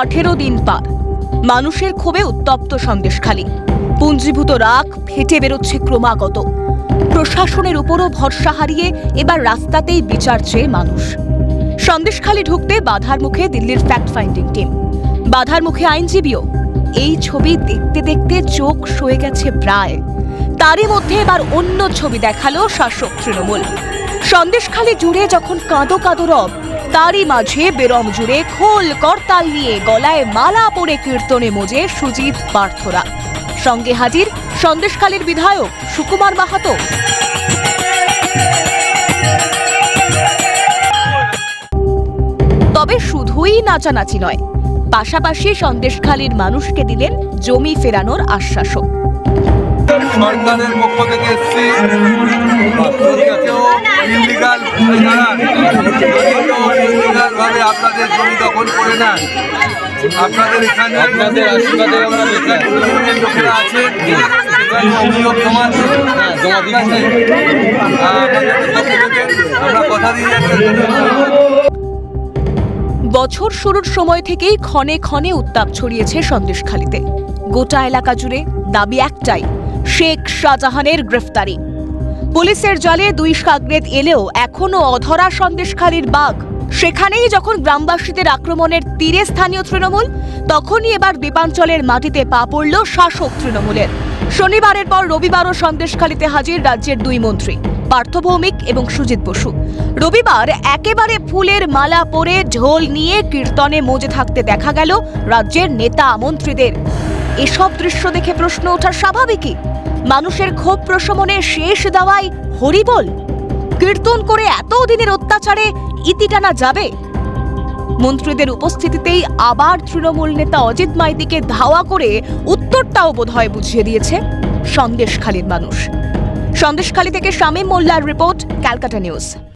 আঠেরো দিন পার। মানুষের ক্ষোভে উত্তপ্ত সন্দেশখালী। পুঞ্জীভূত রাগ ফেটে বেরোচ্ছে ক্রমাগত। প্রশাসনের উপরও ভরসা হারিয়ে এবার রাস্তাতেই বিচার চেয়ে মানুষ। সন্দেশখালী ঢুকতে বাধার মুখে দিল্লির ফ্যাক্ট ফাইন্ডিং টিম বাধার মুখে আইনজীবীও। এই ছবি দেখতে দেখতে চোখ সয়ে গেছে প্রায়। তারই মধ্যে এবার অন্য ছবি দেখাল শাসক তৃণমূল। সন্দেশখালী জুড়ে যখন কাঁদো কাঁদো রব তারই মাঝে বেরম জুড়ে খোল করতাল নিয়ে গলায় মালা পরে কীর্তনে মোজে সুজিত পার্থরা। সঙ্গে হাজির সন্দেশখালীর বিধায়ক সুকুমার মাহাতো। তবে শুধুই নাচানাচি নয়, পাশাপাশি সন্দেশখালীর মানুষকে দিলেন জমি ফেরানোর আশ্বাসও। সরকারের পক্ষ থেকে ভাবে আপনাদের জমি দখল করে না আপনাদের এখানে আপনাদের আশীর্বাদে আমরা বেঁচে লোকেরা আছেন অভিযোগ জমা জমা দিচ্ছি। আপনাদের পক্ষ থেকে আমরা কথা দিয়ে যাচ্ছি। বছর শুরুর সময় থেকেই ক্ষণে ক্ষণে উত্তাপ ছড়িয়েছে সন্দেশখালীতে। গোটা এলাকা জুড়ে দাবি একটাই শেখ শাহজাহানের গ্রেফতারি। পুলিশের জালে দুই সাগরেদ এলেও এখনও অধরা সন্দেশখালীর বাঘ। সেখানেই যখন গ্রামবাসীদের আক্রমণের তীরে স্থানীয় তৃণমূল, তখনই এবার দ্বীপাঞ্চলের মাটিতে পা পড়ল শাসক তৃণমূলের। শনিবারের পর রবিবারও সন্দেশখালীতে হাজির রাজ্যের দুই মন্ত্রী, পার্থ ভৌমিক এবং সুজিত বসু। রবিবার একেবারে ফুলের মালা পরে ঢোল নিয়ে কীর্তনে মজে থাকতে দেখা গেল রাজ্যের নেতা মন্ত্রীদের। এসব দৃশ্য দেখে প্রশ্ন ওঠা স্বাভাবিকই। মানুষের ক্ষোভ প্রশমনে শেষ দেওয়াই হরিবল। কীর্তন করে এত দিনের অত্যাচারে ইতি টানা যাবে। মন্ত্রীদের উপস্থিতিতেই আবার তৃণমূল নেতা অজিত মাইতিকে ধাওয়া করে উত্তরটাও বোধহয় বুঝিয়ে দিয়েছে সন্দেশখালীর মানুষ। সন্দেশখালী থেকে শামীম মোল্লার রিপোর্ট, ক্যালকাটা নিউজ।